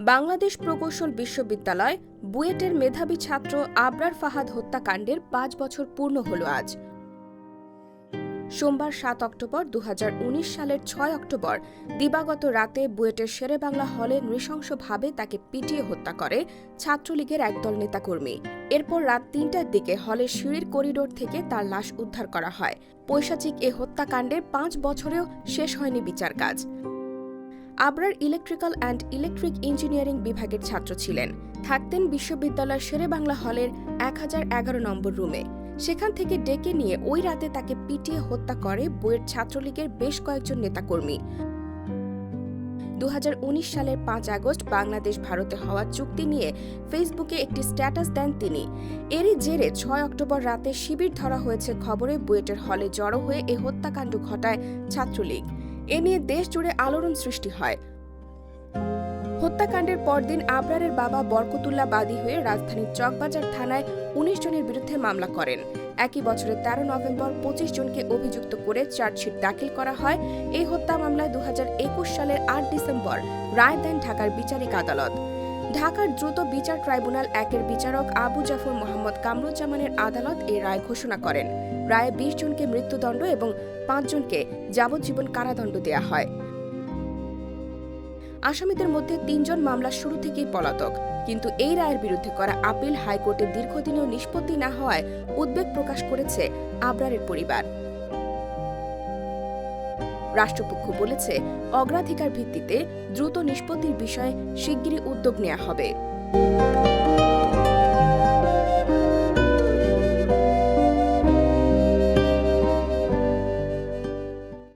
বাংলাদেশ প্রকৌশল বিশ্ববিদ্যালয় বুয়েটের মেধাবী ছাত্র আবরার ফাহাদ হত্যাকাণ্ডের পাঁচ বছর পূর্ণ হল আজ। সোমবার সাত অক্টোবর দু হাজার উনিশ সালের ছয় অক্টোবর দিবাগত রাতে বুয়েটের শেরেবাংলা হলে নৃশংসভাবে তাকে পিটিয়ে হত্যা করে ছাত্রলীগের একদল নেতাকর্মী। এরপর রাত তিনটার দিকে হলের সিঁড়ির করিডোর থেকে তার লাশ উদ্ধার করা হয়। পৈশাচিক এ হত্যাকাণ্ডের পাঁচ বছরেও শেষ হয়নি বিচার কাজ Abrar electrical and electric engineering বিভাগের ছাত্র ছিলেন। থাকতেন বিশ্ববিদ্যালয়ের শেরেবাংলা হলের এক হাজার এগারো নম্বর রুমে। সেখান থেকে ডেকে নিয়ে ওই রাতে তাকে পিটিয়ে হত্যা করে বইয়ের ছাত্রলীগের বেশ কয়েকজন নেতাকর্মী। দু হাজার উনিশ সালের পাঁচ আগস্ট বাংলাদেশ, ভারতে হওয়া চুক্তি নিয়ে ফেসবুকে একটি স্ট্যাটাস দেন তিনি। এরই জেরে ছয় অক্টোবর রাতে শিবির ধরা হয়েছে খবরে বুয়েটের হলে জড়ো হয়ে এ হত্যাকাণ্ড ঘটায় ছাত্রলীগ। এ নিয়ে দেশ জুড়ে আলোড়ন সৃষ্টি হয়। হত্যাকাণ্ডের পরদিন আবরারের বাবা বরকতুল্লাহ বাদী হয়ে রাজধানীর চকবাজার থানায় উনিশ জনের বিরুদ্ধে মামলা করেন। একই বছরের তেরো নভেম্বর পঁচিশ জনকে অভিযুক্ত করে চার্জশিট দাখিল করা হয়। এই হত্যা মামলায় দু হাজার একুশ সালের আট ডিসেম্বর রায় দেন ঢাকার বিচারিক আদালত। ঢাকার দ্রুত বিচার ট্রাইব্যুনাল একের বিচারক আবু জাফর মোহাম্মদ কামরুজ্জামানের আদালত এই রায় ঘোষণা করেন। রায়ে বিশ জনকে মৃত্যুদণ্ড এবং পাঁচজনকে যাবজ্জীবন কারাদণ্ড দেয়া হয়। আসামিদের মধ্যে তিনজন মামলা শুরু থেকেই পলাতক। কিন্তু এই রায়ের বিরুদ্ধে করা আপিল হাইকোর্টে দীর্ঘদিনেও নিষ্পত্তি না হওয়ায় উদ্বেগ প্রকাশ করেছে আবরারের পরিবার। রাষ্ট্রপক্ষ বলেছে অগ্রাধিকার ভিত্তিতে দ্রুত নিষ্পত্তির বিষয়ে শিগগিরই উদ্যোগ নেওয়া হবে।